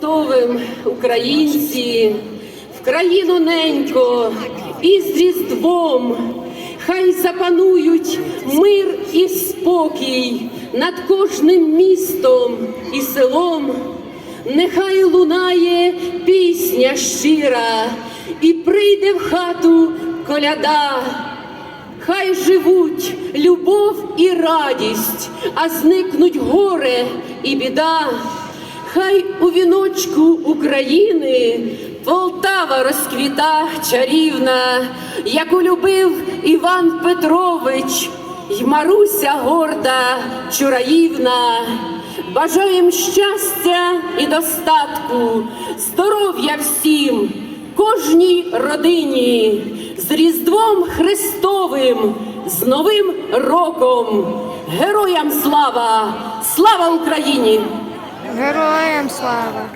Христовим українці, в країну ненько і з Різдвом, хай запанують мир і спокій над кожним містом і селом, нехай лунає пісня щира, і прийде в хату коляда. Хай живуть любов і радість, а зникнуть горе і біда. Хай у віночку України Полтава розквіта чарівна, яку любив Іван Петрович й Маруся горда Чураївна. Бажаєм щастя і достатку, здоров'я всім, кожній родині, з Різдвом Христовим, з Новим роком. Героям слава! Слава Україні! Героям слава!